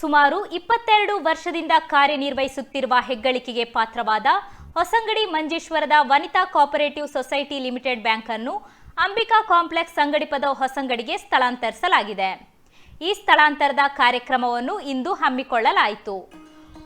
ಸುಮಾರು ಇಪ್ಪತ್ತೆರಡು ವರ್ಷದಿಂದ ಕಾರ್ಯನಿರ್ವಹಿಸುತ್ತಿರುವ ಹೆಗ್ಗಳಿಕೆಗೆ ಪಾತ್ರವಾದ Hosangadi ಮಂಜೇಶ್ವರದ Vanitha cooperative society limited bank ಅನ್ನು ಅಂಬಿಕಾ ಕಾಂಪ್ಲೆಕ್ಸ್ ಸಂಗಡಿಪದ ಹೊಸಂಗಡಿಗೆ ಸ್ಥಳಾಂತರಿಸಲಾಗಿದೆ. ಈ ಸ್ಥಳಾಂತರದ ಕಾರ್ಯಕ್ರಮವನ್ನು ಇಂದು ಹಮ್ಮಿಕೊಳ್ಳಲಾಯಿತು.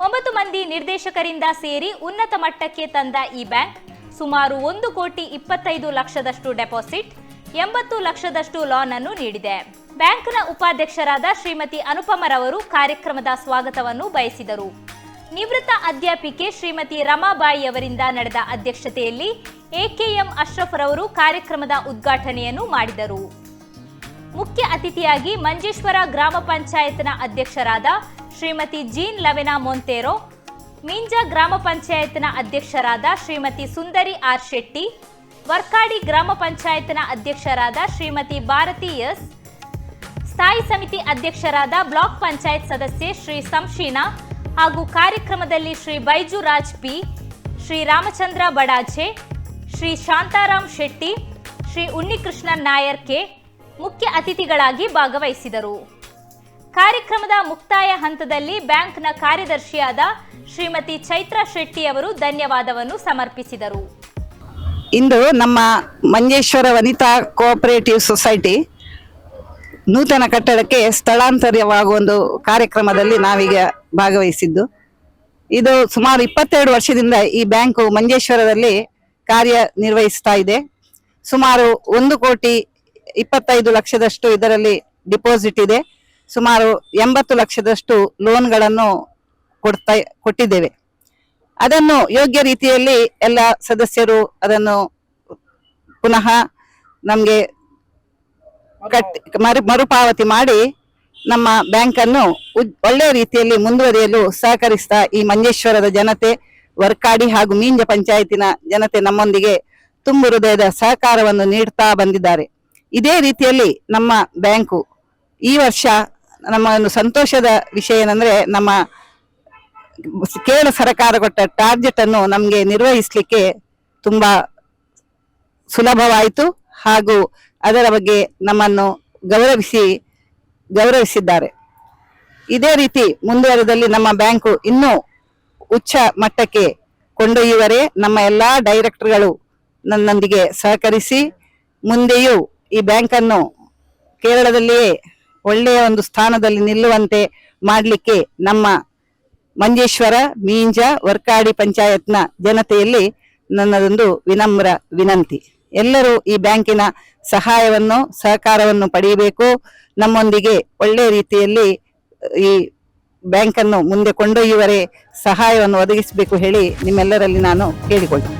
ಒಂಬತ್ತು ಮಂದಿ ನಿರ್ದೇಶಕರಿಂದ ಸೇರಿ ಉನ್ನತ ಮಟ್ಟಕ್ಕೆ ತಂದ ಈ ಬ್ಯಾಂಕ್ ಸುಮಾರು ಒಂದು ಕೋಟಿ ಇಪ್ಪತ್ತೈದು ಲಕ್ಷದಷ್ಟು ಡೆಪಾಸಿಟ್ ಎಂಬತ್ತು ಲಕ್ಷದಷ್ಟು ಲೋನ್ ಅನ್ನು ನೀಡಿದೆ. ಬ್ಯಾಂಕ್ನ ಉಪಾಧ್ಯಕ್ಷರಾದ ಶ್ರೀಮತಿ ಅನುಪಮರವರು ಕಾರ್ಯಕ್ರಮದ ಸ್ವಾಗತವನ್ನು ಬಯಸಿದರು. ನಿವೃತ್ತ ಅಧ್ಯಾಪಿಕೆ ಶ್ರೀಮತಿ ರಮಾಬಾಯಿ ಅವರಿಂದ ನಡೆದ ಅಧ್ಯಕ್ಷತೆಯಲ್ಲಿ ಎಕೆಎಂ ಅಶ್ರಫ್ ರವರು ಕಾರ್ಯಕ್ರಮದ ಉದ್ಘಾಟನೆಯನ್ನು ಮಾಡಿದರು. ಮುಖ್ಯ ಅತಿಥಿಯಾಗಿ ಮಂಜೇಶ್ವರ ಗ್ರಾಮ ಪಂಚಾಯತ್ನ ಅಧ್ಯಕ್ಷರಾದ ಶ್ರೀಮತಿ ಜೀನ್ ಲವೆನಾ ಮೊಂತೇರೋ, ಮಿಂಜ ಗ್ರಾಮ ಪಂಚಾಯತ್ನ ಅಧ್ಯಕ್ಷರಾದ ಶ್ರೀಮತಿ ಸುಂದರಿ ಆರ್ ಶೆಟ್ಟಿ ವರ್ಕಾಡಿ ಗ್ರಾಮ ಪಂಚಾಯತ್ನ ಅಧ್ಯಕ್ಷರಾದ ಶ್ರೀಮತಿ ಭಾರತಿ ಎಸ್. ಸ್ಥಾಯಿ ಸಮಿತಿ ಅಧ್ಯಕ್ಷರಾದ ಬ್ಲಾಕ್ ಪಂಚಾಯತ್ ಸದಸ್ಯೆ ಶ್ರೀ ಸಂಶೀನಾ ಹಾಗೂ ಕಾರ್ಯಕ್ರಮದಲ್ಲಿ ಶ್ರೀ ಬೈಜು ರಾಜ್ ಪಿ, ಶ್ರೀ ರಾಮಚಂದ್ರ ಬಡಾಚೆ ಶ್ರೀ ಶಾಂತಾರಾಮ್ ಶೆಟ್ಟಿ, ಶ್ರೀ ಉನ್ನಿಕೃಷ್ಣ ನಾಯರ್ ಕೆ ಮುಖ್ಯ ಅತಿಥಿಗಳಾಗಿ ಭಾಗವಹಿಸಿದರು. ಕಾರ್ಯಕ್ರಮದ ಮುಕ್ತಾಯ ಹಂತದಲ್ಲಿ ಬ್ಯಾಂಕ್ನ ಕಾರ್ಯದರ್ಶಿಯಾದ ಶ್ರೀಮತಿ ಚೈತ್ರಾ ಶೆಟ್ಟಿ ಅವರು ಧನ್ಯವಾದವನ್ನು ಸಮರ್ಪಿಸಿದರು. ಇಂದು ನಮ್ಮ ಮಂಜೇಶ್ವರ ವನಿತಾ ಕೋಆಪರೇಟಿವ್ ಸೊಸೈಟಿ ನೂತನ ಕಟ್ಟಡಕ್ಕೆ ಸ್ಥಳಾಂತರವಾಗುವ ಒಂದು ಕಾರ್ಯಕ್ರಮದಲ್ಲಿ ನಾವೀಗ ಭಾಗವಹಿಸಿದ್ದು. ಇದು ಸುಮಾರು ಇಪ್ಪತ್ತೆರಡು ವರ್ಷದಿಂದ ಈ ಬ್ಯಾಂಕು ಮಂಜೇಶ್ವರದಲ್ಲಿ ಕಾರ್ಯನಿರ್ವಹಿಸ್ತಾ ಇದೆ. ಸುಮಾರು ಒಂದು ಕೋಟಿ ಇಪ್ಪತ್ತೈದು ಲಕ್ಷದಷ್ಟು ಇದರಲ್ಲಿ ಡಿಪಾಸಿಟ್ ಇದೆ. ಸುಮಾರು ಎಂಬತ್ತು ಲಕ್ಷದಷ್ಟು ಲೋನ್ಗಳನ್ನು ಕೊಡ್ತಾ ಕೊಟ್ಟಿದ್ದೇವೆ. ಅದನ್ನು ಯೋಗ್ಯ ರೀತಿಯಲ್ಲಿ ಎಲ್ಲ ಸದಸ್ಯರು ಅದನ್ನು ಪುನಃ ನಮಗೆ ಕಟ್ಟಿ ಮರು, ಮರುಪಾವತಿ ಮಾಡಿ ನಮ್ಮ ಬ್ಯಾಂಕನ್ನು ಒಳ್ಳೆಯ ರೀತಿಯಲ್ಲಿ ಮುಂದುವರಿಯಲು ಸಹಕರಿಸ್ತಾ ಈ ಮಂಜೇಶ್ವರದ ಜನತೆ, ವರ್ಕಾಡಿ ಹಾಗೂ ಮೀಂಜ ಪಂಚಾಯತಿನ ಜನತೆ ನಮ್ಮೊಂದಿಗೆ ತುಂಬು ಹೃದಯದ ಸಹಕಾರವನ್ನು ನೀಡ್ತಾ ಬಂದಿದ್ದಾರೆ. ಇದೇ ರೀತಿಯಲ್ಲಿ ನಮ್ಮ ಬ್ಯಾಂಕು ಈ ವರ್ಷ ನಮ್ಮ ಸಂತೋಷದ ವಿಷಯ ಏನಂದ್ರೆ ನಮ್ಮ ಕೇರಳ ಸರ್ಕಾರ ಕೊಟ್ಟ ಟಾರ್ಗೆಟ್ ಅನ್ನು ನಮಗೆ ನಿರ್ವಹಿಸಲಿಕ್ಕೆ ತುಂಬಾ ಸುಲಭವಾಯಿತು ಹಾಗೂ ಅದರ ಬಗ್ಗೆ ನಮ್ಮನ್ನು ಗೌರವಿಸಿ, ಗೌರವಿಸಿದ್ದಾರೆ. ಇದೇ ರೀತಿ ಮುಂದುವರೆದಲ್ಲಿ ನಮ್ಮ ಬ್ಯಾಂಕು ಇನ್ನೂ ಉಚ್ಚ ಮಟ್ಟಕ್ಕೆ ಕೊಂಡೊಯ್ಯುವರೆ ನಮ್ಮ ಎಲ್ಲಾ ಡೈರೆಕ್ಟರ್ಗಳು ನನ್ನೊಂದಿಗೆ ಸಹಕರಿಸಿ ಮುಂದೆಯೂ ಈ ಬ್ಯಾಂಕನ್ನು ಕೇರಳದಲ್ಲಿಯೇ ಒಳ್ಳೆಯ ಒಂದು ಸ್ಥಾನದಲ್ಲಿ ನಿಲ್ಲುವಂತೆ ಮಾಡಲಿಕ್ಕೆ ನಮ್ಮ ಮಂಜೇಶ್ವರ, ಮೀಂಜ, ವರ್ಕಾಡಿ ಪಂಚಾಯತ್ನ ಜನತೆಯಲ್ಲಿ ನನ್ನದೊಂದು ವಿನಮ್ರ ವಿನಂತಿ. ಎಲ್ಲರೂ ಈ ಬ್ಯಾಂಕಿನ ಸಹಾಯವನ್ನು, ಸಹಕಾರವನ್ನು ಪಡೆಯಬೇಕು. ನಮ್ಮೊಂದಿಗೆ ಒಳ್ಳೆಯ ರೀತಿಯಲ್ಲಿ, ಈ ಬ್ಯಾಂಕನ್ನು ಮುಂದೆ ಕೊಂಡೊಯ್ಯುವರೆ ಸಹಾಯವನ್ನು ಒದಗಿಸಬೇಕು ಹೇಳಿ ನಿಮ್ಮೆಲ್ಲರಲ್ಲಿ ನಾನು ಕೇಳಿಕೊಳ್ತೇನೆ